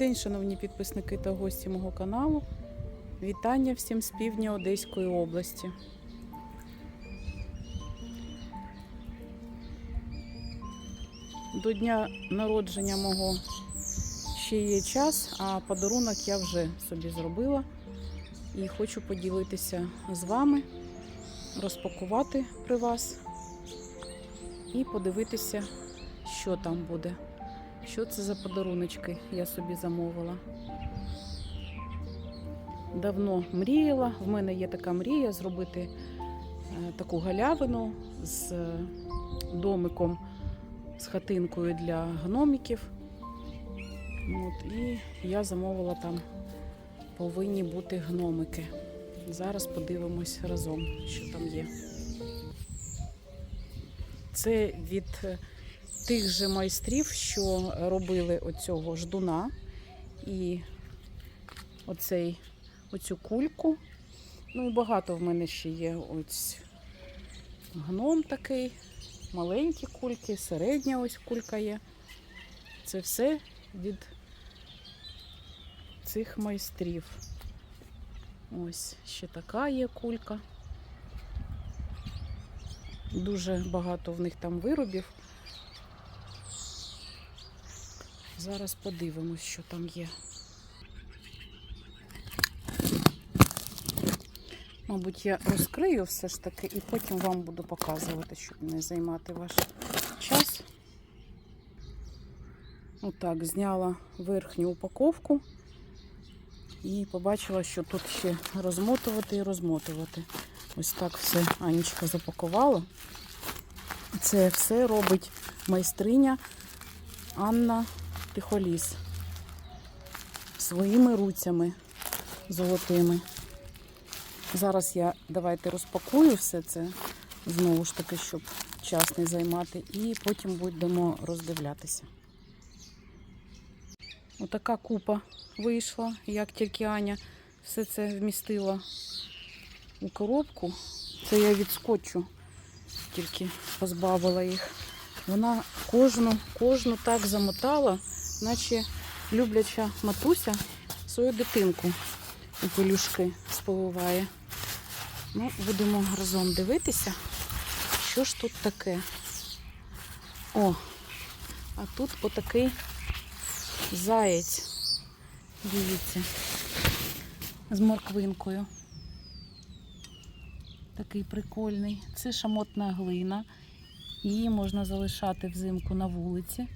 День, шановні підписники та гості мого каналу. Вітання всім з півдня Одеської області. До дня народження мого ще є час, а подарунок я вже собі зробила і хочу поділитися з вами, розпакувати при вас і подивитися, що там буде. Що це за подаруночки я собі замовила? Давно мріяла. В мене є така мрія зробити е, таку галявину з е, домиком, з хатинкою для гномиків. От, і я замовила там повинні бути гномики. Зараз подивимось разом, що там є. Це від е, тих же майстрів, що робили оцього ждуна і оцей, оцю кульку. Ну і багато в мене ще є ось гном такий, маленькі кульки, середня ось кулька є. Це все від цих майстрів. Ось ще така є кулька. Дуже багато в них там виробів. Зараз подивимось, що там є. Мабуть, я розкрию все ж таки і потім вам буду показувати, щоб не займати ваш час. Отак, зняла верхню упаковку і побачила, що тут ще розмотувати і розмотувати. Ось так все Анічка запакувала. Це все робить майстриня Анна Тихоліс своїми руцями золотими. Зараз я давайте розпакую все це, знову ж таки, щоб час не займати, і потім будемо роздивлятися. Отака купа вийшла, як тільки Аня все це вмістила у коробку. Це я від скотчу тільки позбавила їх. Вона кожну, кожну так замотала, наче любляча матуся свою дитинку у пелюшки сповиває. Ну, будемо разом дивитися, що ж тут таке. О, а тут отакий заєць. Дивіться, з морквинкою. Такий прикольний. Це шамотна глина. Її можна залишати взимку на вулиці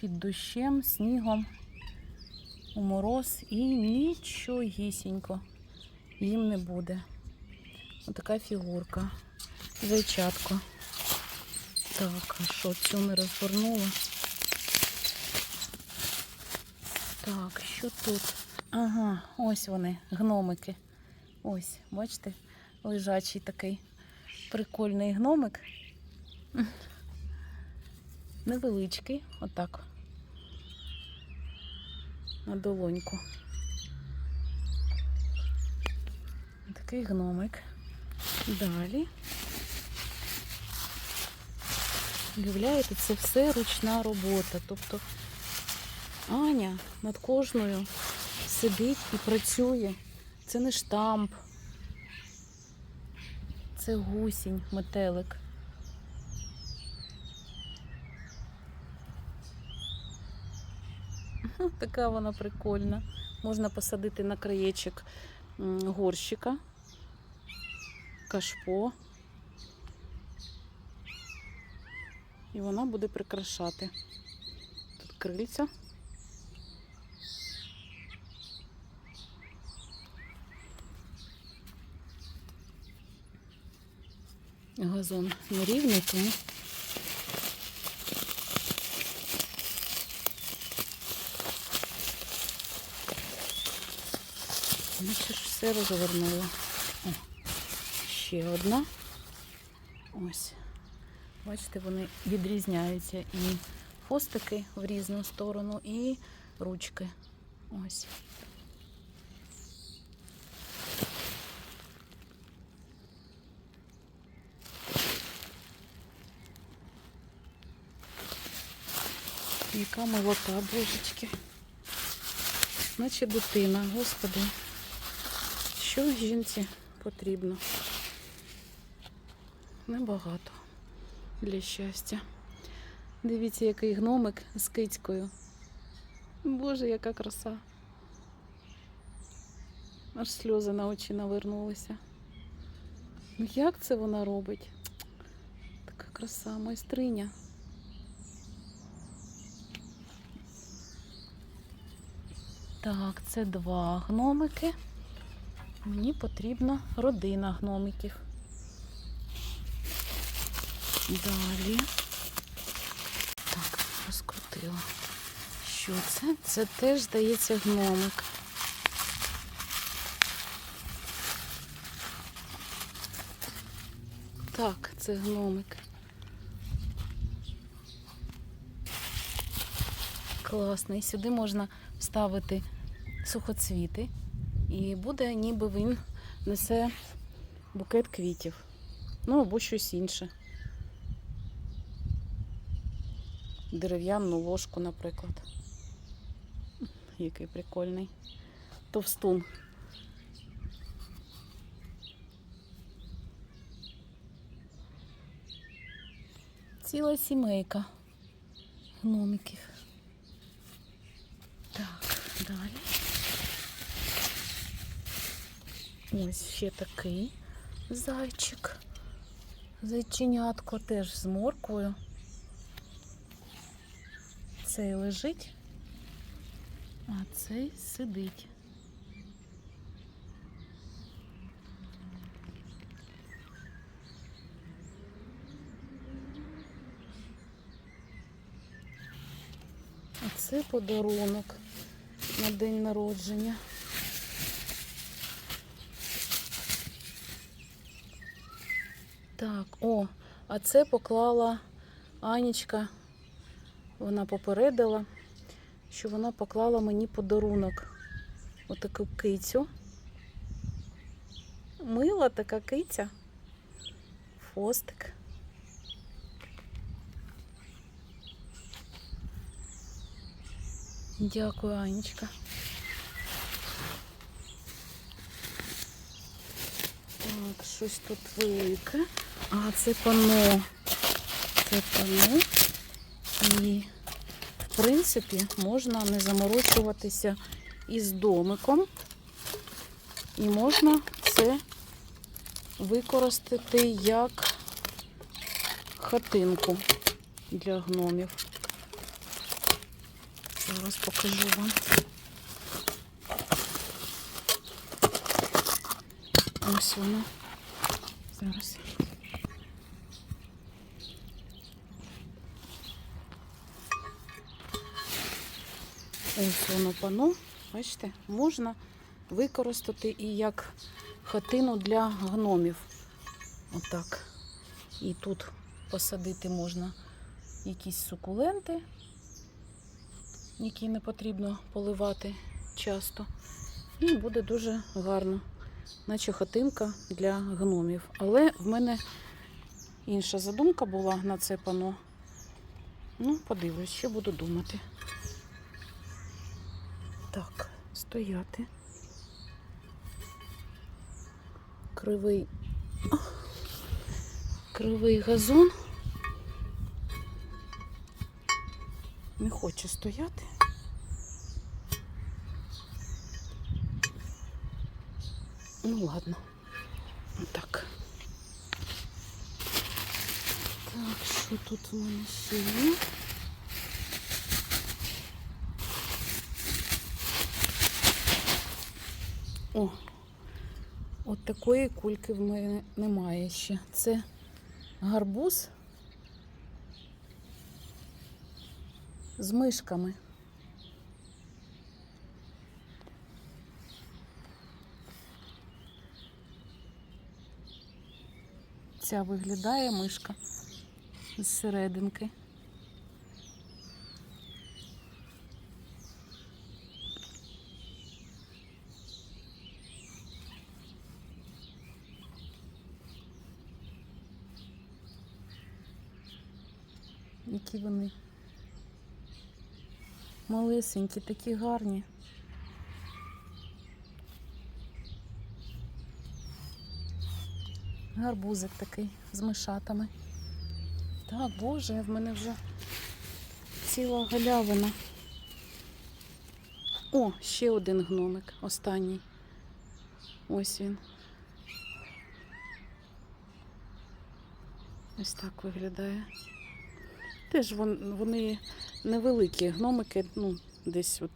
під дощем, снігом, у мороз і нічогісінько їм не буде. Отака фігурка. Зайчатко. Так, а що, цю не розгорнула? Так, що тут? Ага, ось вони, гномики. Ось, бачите, лежачий такий прикольний гномик. Невеличкий, отак. На долоньку. такий гномик. Далі. Уявляєте, це все ручна робота. Тобто Аня над кожною сидить і працює. Це не штамп. Це гусінь, метелик. Така вона прикольна. Можна посадити на краєчок горщика, кашпо. І вона буде прикрашати. Тут крильця. Газон нерівний, тому Ж все розвернула. О, ще одна. Ось. Бачите, вони відрізняються і хвостики в різну сторону, і ручки. Ось. Яка молота, божечки. Наче дитина, господи. Що жінці потрібно? Небагато для щастя. Дивіться, який гномик з кицькою. Боже, яка краса. Аж сльози на очі навернулися. Ну як це вона робить? Така краса, майстриня. Так, це два гномики. Мені потрібна родина гномиків. Далі. Так, розкрутила. Що це? Це теж, здається, гномик. Так, це гномик. Класно. І сюди можна вставити сухоцвіти. І буде, ніби він несе букет квітів. Ну або щось інше. Дерев'яну ложку, наприклад. Який прикольний. Товстун. Ціла сімейка гномиків. Так, далі. Ось ще такий зайчик. Зайченятко теж з морквою. Цей лежить, а цей сидить. А це подарунок на день народження. Так, о, а це поклала Анічка. Вона попередила, що вона поклала мені подарунок. Отаку кицю. Мила така киця. Фостик. Дякую, Анечка. Так, щось тут велике. А, це пано. Це пано. І, в принципі, можна не заморочуватися із домиком. І можна це використати як хатинку для гномів. Зараз покажу вам. Ось воно. Зараз. Ось воно пано. Бачите, можна використати і як хатину для гномів. Отак. І тут посадити можна якісь сукуленти, які не потрібно поливати часто. І буде дуже гарно наче хатинка для гномів. Але в мене інша задумка була на це пано. Ну, подивлюсь, ще буду думати. Так, стояти. Кривий. Кривий газон. Не хоче стояти. Ну ладно. Так. Так, що тут у мене ще є? О, от такої кульки в мене немає ще. Це гарбуз з мишками. Ця виглядає мишка з серединки. Які вони малесенькі, такі гарні. Гарбузик такий з мишатами. Так, боже, в мене вже ціла галявина. О, ще один гномик, останній. Ось він. Ось так виглядає. Теж вон- вони невеликі гномики, ну, десь от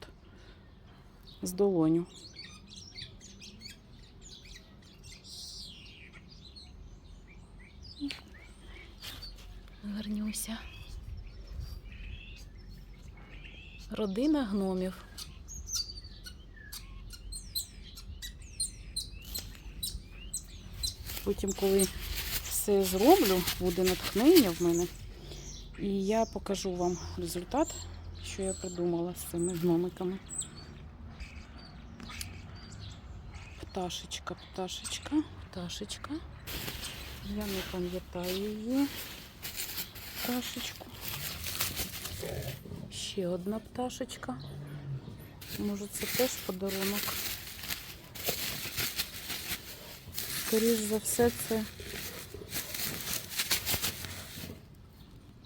з долоню. Гарнюся. Родина гномів. Потім, коли все зроблю, буде натхнення в мене. І я покажу вам результат, що я придумала з цими гномиками. Пташечка, пташечка, пташечка. Я не пам'ятаю її. Пташечку. Ще одна пташечка. Може це теж подарунок. Скоріш за все, це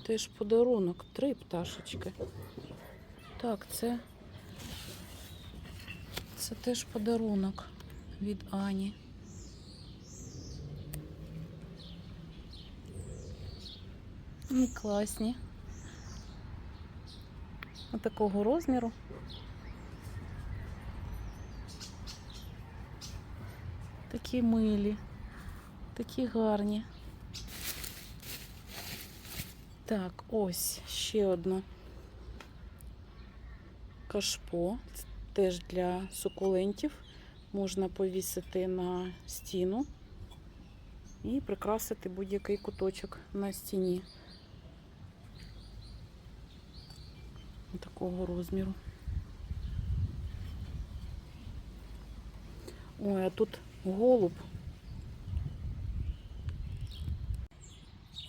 теж подарунок. Три пташечки. Так, це, це теж подарунок від Ані. Ну, класні. Отакого розміру. Такі милі, такі гарні. Так, ось ще одне кашпо. Це теж для сукулентів. Можна повісити на стіну і прикрасити будь-який куточок на стіні. Такого розміру. Ой, а тут голуб.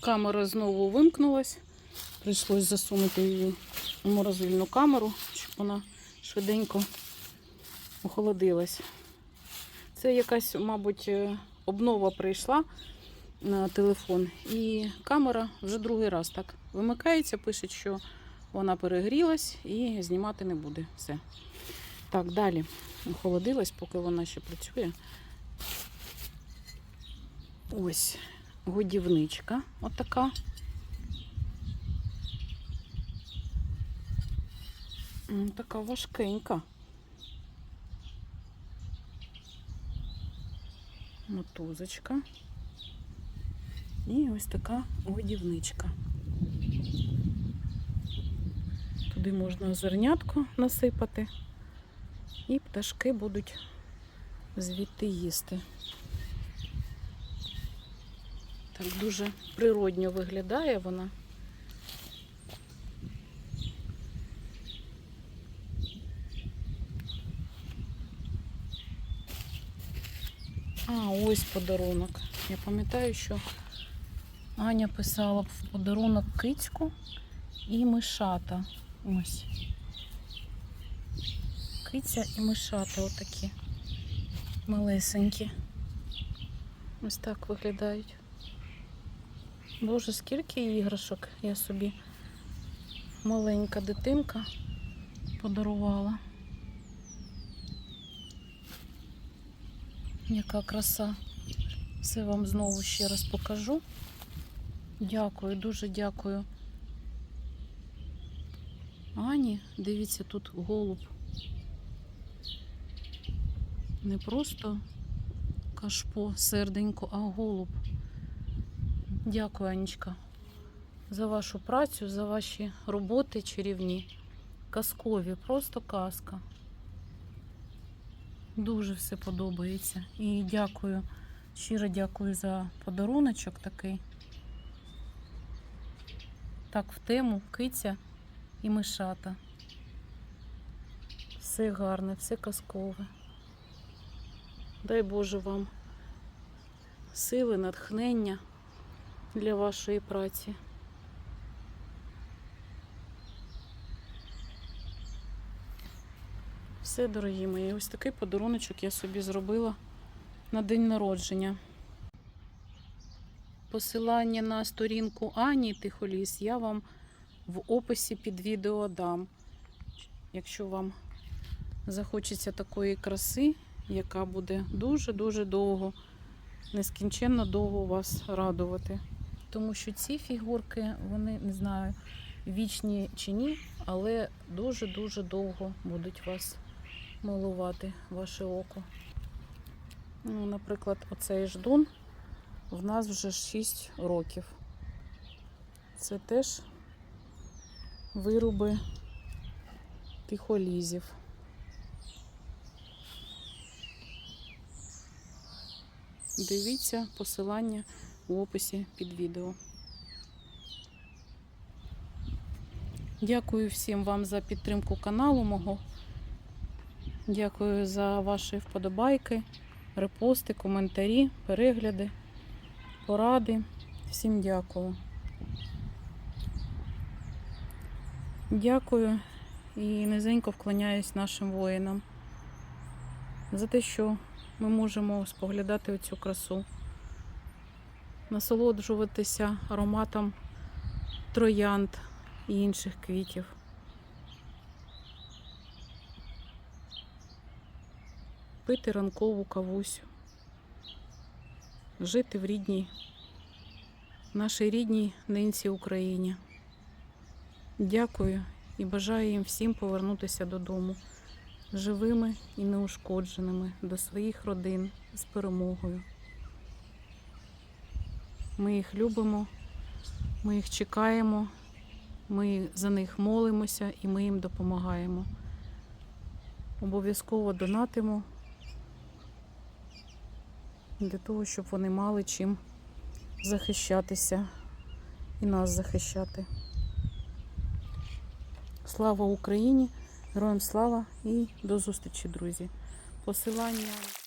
Камера знову вимкнулась. Прийшлось засунути її у морозильну камеру, щоб вона швиденько охолодилась. Це якась, мабуть, е, обнова прийшла на телефон, і камера вже другий раз так вимикається, пише, що вона перегрілась і знімати не буде. Все. Так, далі охолодилась, поки вона ще працює. Ось годівничка отака. Така важкенька. Мотузочка. І ось така годівничка. Туди можна зернятко насипати, і пташки будуть звідти їсти. Так дуже природньо виглядає вона. А, ось подарунок. Я пам'ятаю, що Аня писала в подарунок кицьку і мишата. Ось. Киця і мишата отакі. Малесенькі. Ось так виглядають. Боже, скільки іграшок я собі маленька дитинка подарувала. Яка краса. Все вам знову ще раз покажу. Дякую, дуже дякую. Ані, дивіться, тут голуб. Не просто кашпо, серденько, а голуб. Дякую, Анічка, за вашу працю, за ваші роботи чарівні, казкові, просто казка. Дуже все подобається. І дякую, щиро дякую за подаруночок такий. Так, в тему киця і мишата. Все гарне, все казкове. Дай Боже вам сили, натхнення для вашої праці. Все, дорогі мої, ось такий подаруночок я собі зробила на день народження. Посилання на сторінку Ані Тихоліс я вам в описі під відео дам. Якщо вам захочеться такої краси, яка буде дуже-дуже довго, нескінченно довго вас радувати. Тому що ці фігурки, вони не знаю, вічні чи ні, але дуже-дуже довго будуть вас милувати, ваше око. Ну, наприклад, оцей ждун в нас вже 6 років. Це теж вироби тихолізів. Дивіться посилання в описі під відео. Дякую всім вам за підтримку каналу мого. Дякую за ваші вподобайки, репости, коментарі, перегляди, поради. Всім дякую. Дякую і низенько вклоняюсь нашим воїнам за те, що ми можемо споглядати цю красу, насолоджуватися ароматом троянд і інших квітів. Пити ранкову кавусю, жити в рідній, нашій рідній ненці Україні. Дякую і бажаю їм всім повернутися додому живими і неушкодженими до своїх родин з перемогою. Ми їх любимо, ми їх чекаємо, ми за них молимося і ми їм допомагаємо. Обов'язково донатимо для того, щоб вони мали чим захищатися і нас захищати. Слава Україні! Героям слава і до зустрічі, друзі. Посилання.